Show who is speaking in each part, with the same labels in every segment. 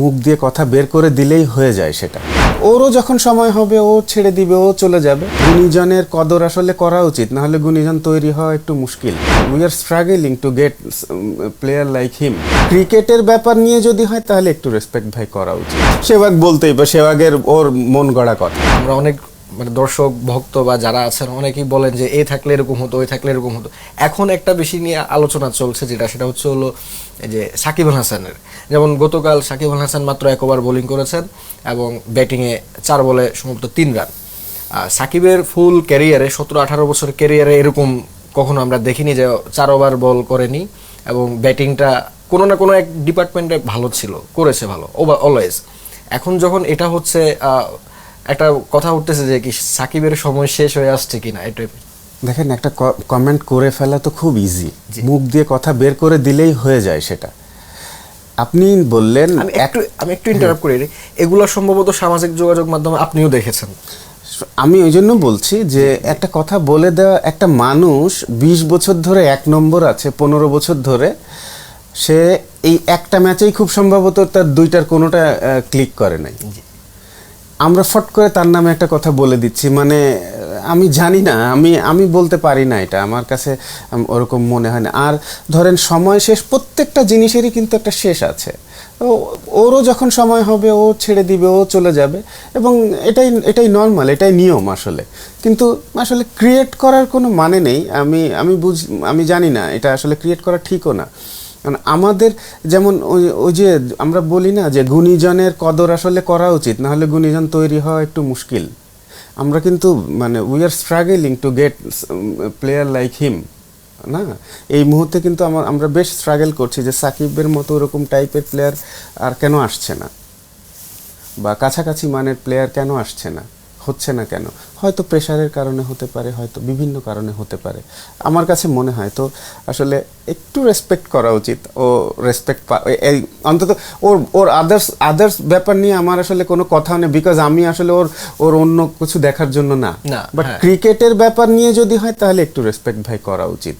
Speaker 1: মুখ দিয়ে কথা বের করে দিলেই হয়ে যায় সেটা। ওরও যখন সময় হবে ও ছেড়ে দিবে ও চলে যাবে। গুণীজনের কদর আসলে করা উচিত নাহলে গুণীজন তৈরি হওয়া একটু মুশকিল। We are struggling to get player like him ক্রিকেটের ব্যাপার নিয়ে যদি হয় তাহলে একটু রেসপেক্ট ভাই করা উচিত। সেবাগ বলতেই বা সেবাগের ওর মন গড়া কথা।
Speaker 2: আমরা অনেক মানে দর্শক, ভক্ত বা যারা আছেন, অনেকেই বলেন যে এ থাকলে এরকম হতো, ওই থাকলে এরকম হতো। এখন একটা বেশি নিয়ে আলোচনা চলছে যেটা, সেটা হচ্ছে হলো যে সাকিব আল হাসানের। যেমন গতকাল সাকিব আল হাসান মাত্র এক ওভার বোলিং করেছেন এবং ব্যাটিংয়ে চার বলে সম্ভবত তিন রান। সাকিবের ফুল ক্যারিয়ারে, সতেরো আঠারো বছর ক্যারিয়ারে এরকম কখনো আমরা দেখিনি যে চার ওভার বল করেনি এবং ব্যাটিংটা কোনো না কোনো এক ডিপার্টমেন্টে ভালো ছিল, করেছে ভালো ওভার অলওয়েজ। এখন যখন এটা হচ্ছে একটা কথা উঠতেছে যে কি সাকিবের সময় শেষ হয়ে আসছে কিনা এটা
Speaker 1: দেখেন একটা কমেন্ট করে ফেলা তো খুব ইজি মুখ দিয়ে কথা বের করে দিলেই হয়ে যায় সেটা। আপনি বললেন
Speaker 2: আমি একটু আমি একটু ইন্টারাপ্ট করি। এগুলো সম্ভবত সামাজিক যোগাযোগ মাধ্যমে আপনিও দেখেছেন।
Speaker 1: আমি ওই জন্য বলছি যে একটা কথা বলে দেওয়া একটা মানুষ বিশ বছর ধরে এক নম্বর আছে পনেরো বছর ধরে সে এই একটা ম্যাচেই খুব সম্ভবত তার দুইটার কোনোটা ক্লিক করে নাই। আমরা ফট করে তার নামে একটা কথা বলে দিচ্ছি মানে আমি জানি না, আমি আমি বলতে পারি না এটা, আমার কাছে ওরকম মনে হয় না। আর ধরেন, সময় শেষ, প্রত্যেকটা জিনিসেরই কিন্তু একটা শেষ আছে। ওরও যখন সময় হবে, ও ছেড়ে দিবে, ও চলে যাবে, এবং এটাই এটাই নর্মাল এটাই নিয়ম আসলে। কিন্তু আসলে ক্রিয়েট করার কোনো মানে নেই, আমি আমি বুঝ, আমি জানি না, এটা আসলে ক্রিয়েট করা ঠিকও না। কারণ আমাদের যেমন ওই যে আমরা বলি না যে গুণীজনের কদর আসলে করা উচিত, না হলে গুণীজন তৈরি হওয়া একটু মুশকিল। আমরা কিন্তু মানে we are struggling to get player like him না? এই মুহূর্তে কিন্তু আমার আমরা বেশ স্ট্রাগল করছি যে সাকিবের মতো ওরকম টাইপের প্লেয়ার আর কেন আসছে না? বা কাছাকাছি মানের প্লেয়ার কেন আসছে না? হচ্ছে না কেন? হয়তো প্রেশারের কারণে হতে পারে হয়তো বিভিন্ন কারণে হতে পারে। আমার কাছে মনে হয় তো আসলে একটু রেসপেক্ট করা উচিত। ও রেসপেক্ট এই অন্তত ওর ওর আদার্স আদার্স ব্যাপার নিয়ে আমার আসলে কোনো কথা নেই বিকজ আমি আসলে ওর ওর অন্য কিছু দেখার জন্য না। বাট
Speaker 2: হ্যাঁ।
Speaker 1: ক্রিকেটের ব্যাপার নিয়ে যদি হয় তাহলে একটু রেসপেক্ট ভাই করা উচিত।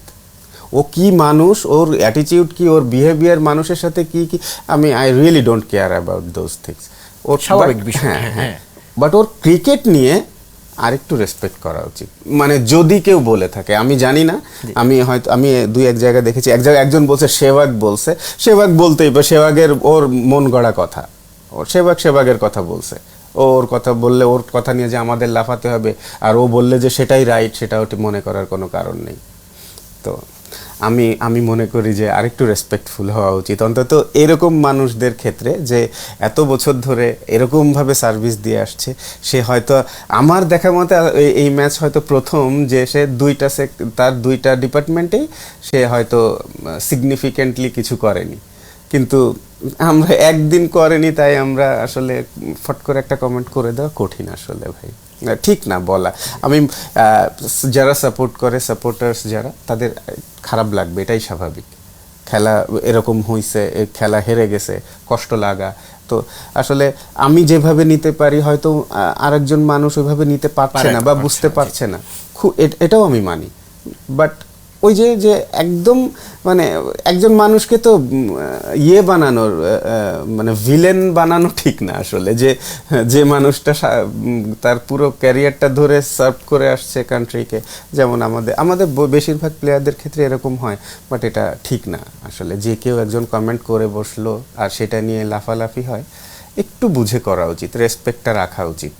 Speaker 1: ও কি মানুষ? ওর অ্যাটিটিউড কি? ওর বিহেভিয়ার মানুষের সাথে কি কি? আমি I really don't care about those things ওর
Speaker 2: স্বাভাবিক বিষয়,
Speaker 1: হ্যাঁ
Speaker 2: হ্যাঁ,
Speaker 1: হ্যাঁ। বাট ওর ক্রিকেট নিয়ে আরেকটু রেসপেক্ট করা উচিত। মানে যদি কেউ বলে থাকে আমি জানি না আমি হয়তো আমি দুই এক জায়গায় দেখেছি এক জায়গায় একজন বলছে সেবাগ বলছে সেবাগ বলতেই বা সেবাগের ওর মন গড়া কথা। ওর সেবাগ সেবাগের কথা বলছে। ও ওর কথা বললে ওর কথা নিয়ে যে আমাদের লাফাতে হবে আর ও বললে যে সেটাই রাইট সেটা ওটি মনে করার কোনো কারণ নেই। তো আমি আমি মনে করি যে আরেকটু রেসপেক্টফুল হওয়া উচিত। অন্তত এরকম মানুষদের ক্ষেত্রে যে এত বছর ধরে এরকমভাবে সার্ভিস দিয়ে আসছে, সে হয়তো আমার দেখা মতে এই- ম্যাচ হয়তো প্রথম যে সে দুইটা সে তার দুইটা ডিপার্টমেন্টেই সে হয়তো সিগনিফিকেন্টলি কিছু করেনি। কিন্তু আমরা একদিন করেনি তাই আমরা আসলে ফট করে একটা কমেন্ট করে দেওয়া কঠিন আসলে ভাই। ঠিক না বলা। আমি যারা সাপোর্ট করে সাপোর্টার্স যারা তাদের খারাপ লাগবে এটাই স্বাভাবিক। খেলা এরকম হইছে খেলা হেরে গেছে কষ্ট লাগা। তো আসলে আমি যেভাবে নিতে পারি হয়তো আরেকজন মানুষ ওইভাবে নিতে পারছে না
Speaker 2: না,
Speaker 1: বা বুঝতে পারছে না। খুব এটাও আমি মানি। বাট ওই যে যে একদম মানে একজন মানুষকে তো ইয়ে বানানোর মানে ভিলেন বানানো ঠিক না আসলে। যে যে মানুষটা তার পুরো ক্যারিয়ারটা ধরে সার্ভ করে আসছে কান্ট্রিকে যেমন আমাদের আমাদের বেশিরভাগ প্লেয়ারদের ক্ষেত্রে এরকম হয় বাট এটা ঠিক না আসলে। যে কেউ একজন কমেন্ট করে বসল, আর সেটা নিয়ে লাফালাফি হয়, একটু বুঝে করা উচিত রেসপেক্টটা রাখা উচিত।